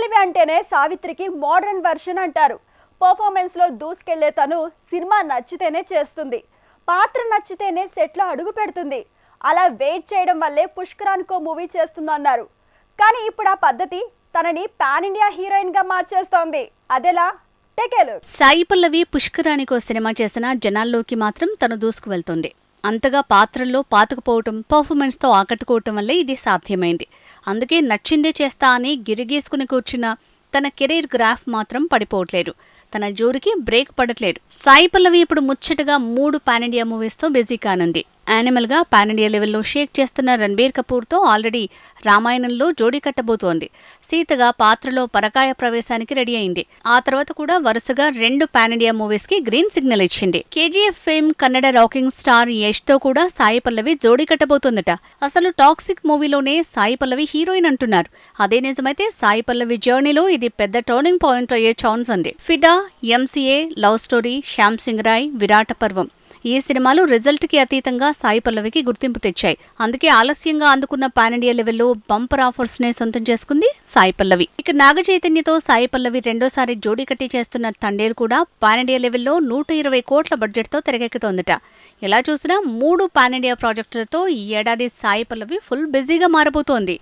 పల్లవి అంటేనే సావిత్రికి modern version అంటారు. పర్ఫార్మెన్స్లో దూసుకెళ్ళే తను సినిమా నచ్చితేనే చేస్తుంది. పాత్ర నచ్చితేనే సెట్లో అడుగు పెడుతుంది. అలా వెయిట్ చేయడం వల్లే పుష్కరానికో మూవీ చేస్తుందన్నారు. కానీ ఇప్పుడు ఆ పద్ధతి తనని పాన్ ఇండియా హీరోయిన్గా మార్చేస్తోంది. అదెలా? సాయి పల్లవి పుష్కరానికో సినిమా చేసిన జనాల్లోకి మాత్రం తను దూసుకు వెళ్తుంది అంతగా పాత్రల్లో పాతుకుపోవటం పర్ఫార్మెన్స్తో ఆకట్టుకోవటం వల్లే ఇది సాధ్యమైంది. అందుకే నచ్చిందే చేస్తా అని గిరిగేసుకుని కూర్చున్న తన కెరీర్ గ్రాఫ్ మాత్రం పడిపోవట్లేదు. తన జోరికి బ్రేక్ పడట్లేదు. సాయి పల్లవి ఇప్పుడు ముచ్చటగా మూడు పాన్ ఇండియా మూవీస్తో బిజీ కానుంది. యానిమల్గా పాన్ ఇండియా లెవెల్లో షేక్ చేస్తున్న రణబీర్ కపూర్తో ఆల్రెడీ రామాయణంలో జోడీ కట్టబోతోంది. సీతగా పాత్రలో పరకాయ ప్రవేశానికి రెడీ అయింది. ఆ తర్వాత కూడా వరుసగా రెండు పాన్ ఇండియా మూవీస్కి గ్రీన్ సిగ్నల్ ఇచ్చింది. KGF fame Kannada rocking star యష్తో కూడా సాయి పల్లవి జోడీ కట్టబోతోందట. అసలు టాక్సిక్ మూవీలోనే సాయి పల్లవి హీరోయిన్ అంటున్నారు. అదే నిజమైతే సాయి పల్లవి జర్నీలో ఇది పెద్ద టర్నింగ్ పాయింట్ అయ్యే ఛాన్స్ ఉంది. Fidaa MCA love story Shyam Singh Roy Virata Parvam. ఈ సినిమాలు రిజల్ట్కి అతీతంగా సాయి పల్లవికి గుర్తింపు తెచ్చాయి. అందుకే ఆలస్యంగా అందుకున్న పాన్ ఇండియా లెవెల్లో బంపర్ ఆఫర్స్ నే సొంతం చేసుకుంది సాయి పల్లవి. ఇక నాగ చైతన్యతో సాయి పల్లవి రెండోసారి జోడీ కట్టి చేస్తున్న తండేరు కూడా పాన్ ఇండియా లెవెల్లో నూట ఇరవై కోట్ల బడ్జెట్తో తెరకెక్కుతోందట. ఎలా చూసినా మూడు పాన్ ఇండియా ప్రాజెక్టులతో ఈ ఏడాది సాయి పల్లవి ఫుల్ బిజీగా మారబోతోంది.